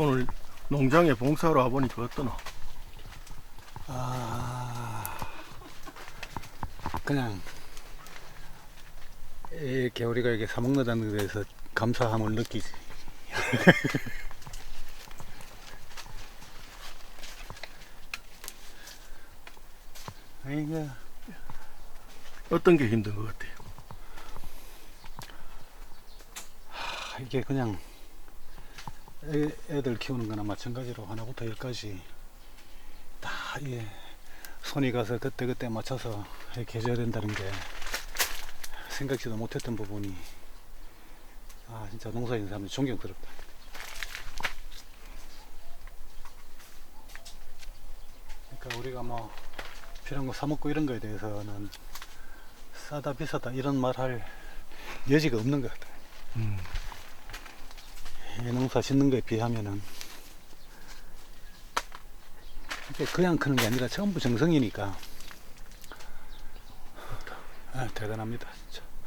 오늘 농장에 봉사하러 와보니까 어떠노? 아, 그냥 이렇게 우리가 이게 사먹는다는 데서 감사함을 느끼지. 아이고, 어떤 게 힘든 것 같아요? 이게 그냥 애, 애들 키우는 거나 마찬가지로 하나부터 열까지 다 예, 손이 가서 그때그때 맞춰서 이렇게 해줘야 된다는 게 생각지도 못했던 부분이 아 진짜 농사짓는 사람들 존경스럽다. 그러니까 우리가 뭐 필요한 거 사먹고 이런 거에 대해서는 싸다 비싸다 이런 말 할 여지가 없는 것 같아. 음, 이 농사 짓는 거에 비하면은 이게 그냥 크는 게 아니라 전부 정성이니까. 아, 대단합니다 진짜